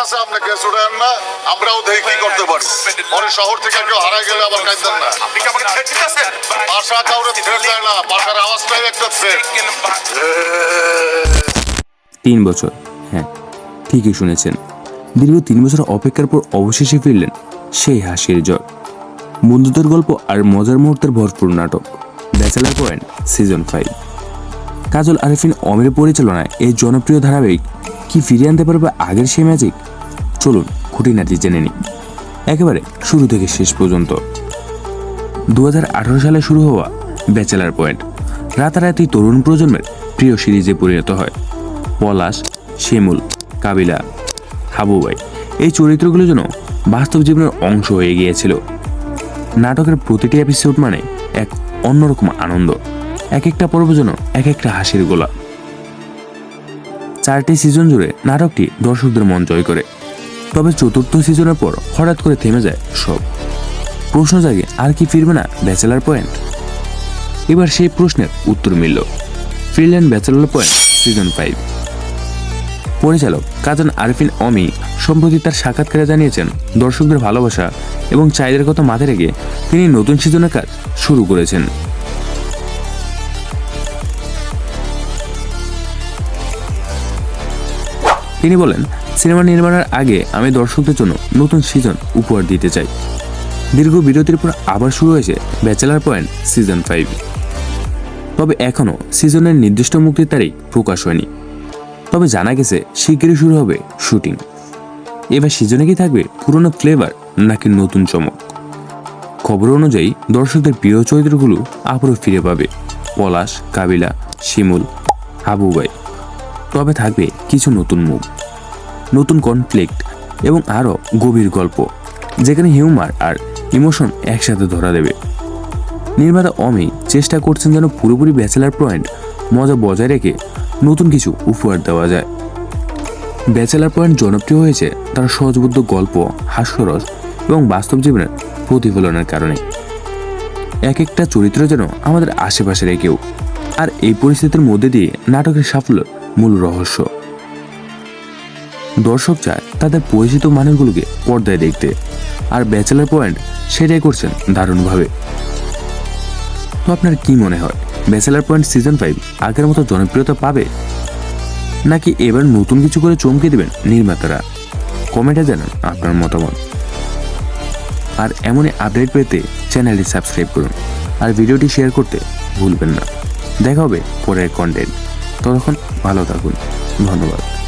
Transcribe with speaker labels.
Speaker 1: কাছে আপনি কেস উঠায়েন না আমরাও দেখি কি করতে পারি। পরে শহর থেকে কেউ হারাই গেলে আবার কাঁদেন না।
Speaker 2: আপনি কি আমাকে থ্রেট দিতেছেন?
Speaker 1: বাসা কাউরে থ্রেট দেয় না বাসার আওয়াজটাই একটা থ্রেট
Speaker 3: তিন বছর হ্যাঁ ঠিকই শুনেছেন। দীর্ঘ তিন বছর অপেক্ষার পর অবশেষে ফিরলেন সেই হাসির জ্বর বন্ধুদের গল্প আর মজার মুহূর্তের ভরপুর নাটক bachelor point season five. Kajal Arefin অমির পরিচালনায় এই জনপ্রিয় ধারাবাহিক কি ফিরিয়ে আনতে পারবে আগের সেই ম্যাজিক চলুন খুঁটিনাটি জেনে নিই। একেবারে শুরু থেকে শেষ পর্যন্ত। দু হাজার আঠারো সালে শুরু হওয়া ব্যাচেলার পয়েন্ট। রাতারাতি তরুণ প্রজন্মের প্রিয় সিরিজে পরিণত হয়। পলাশ, শিমুল, কাবিলা, হাবুবাই। এই চরিত্রগুলো যেন বাস্তব জীবনের অংশ হয়ে গিয়েছিল। নাটকের প্রতিটি এপিসোড মানে এক অন্যরকম আনন্দ। এক একটা পর্ব যেন এক একটা হাসির গোলা। চারটি সিজন জুড়ে নাটকটি দর্শকদের মন জয় করে। তবে চতুর্থ সিজনের পর হঠাৎ করে থেমে যায় সব। প্রশ্ন জাগে, আর কি ফিরবে না ব্যাচেলার পয়েন্ট? এবার সেই প্রশ্নের উত্তর মিলল ফিরলেন ব্যাচেলার পয়েন্ট সিজন ফাইভ। পরিচালক কাজল আরফিন অমি সম্প্রতি তার সাক্ষাৎকারে জানিয়েছেন, দর্শকদের ভালোবাসা এবং চাহিদার কথা মাথায় রেখে তিনি নতুন সিজনের কাজ শুরু করেছেন। তিনি বলেন সিনেমা নির্মাণের আগে আমি দর্শকদের জন্য নতুন সিজন উপহার দিতে চাই। দীর্ঘ বিরতির পর আবার শুরু হয়েছে ব্যাচেলার পয়েন্ট সিজন ফাইভ। তবে এখনও সিজনের নির্দিষ্ট মুক্তির তারিখ প্রকাশ হয়নি। তবে জানা গেছে শিগগিরই শুরু হবে শুটিং। এবার সিজনে কি থাকবে পুরনো ফ্লেভার নাকি নতুন চমক? খবর অনুযায়ী দর্শকদের প্রিয় চরিত্রগুলো আবারও ফিরে পাবে পলাশ, কাবিলা, শিমুল, হাবুবাই। তবে থাকবে কিছু নতুন মুখ। নতুন কনফ্লিক্ট এবং আরও গভীর গল্প, যেখানে হিউমার আর ইমোশন একসাথে ধরা দেবে। নির্মাতা অমি চেষ্টা করছেন যেন পুরোপুরি ব্যাচেলার পয়েন্ট মজা বজায় রেখে নতুন কিছু উপহার দেওয়া যায়। ব্যাচেলার পয়েন্ট জনপ্রিয় হয়েছে তার সহজবোধ্য গল্প, হাস্যরস এবং বাস্তব জীবনের প্রতিফলনের কারণে। এক একটা চরিত্র যেন আমাদের আশেপাশের কেউ। আর এই পরিস্থিতির মধ্যে দিয়ে নাটকের সাফল্য মূল রহস্য। দর্শক চায় তাদের পরিচিত মানুষগুলোকে পর্দায় দেখতে। আর ব্যাচেলার পয়েন্ট সেটাই করছেন দারুণভাবে। তো আপনার কি মনে হয় ব্যাচেলার পয়েন্ট সিজন ফাইভ আগের মতো জনপ্রিয়তা পাবে? নাকি এবার নতুন কিছু করে চমকে দেবেন নির্মাতারা? কমেন্টে জানান আপনার মতামত। আর এমনই আপডেট পেতে চ্যানেলটি সাবস্ক্রাইব করুন। আর ভিডিওটি শেয়ার করতে ভুলবেন না। দেখা হবে পরের কন্টেন্ট ততক্ষণ ভালো থাকুন। ধন্যবাদ।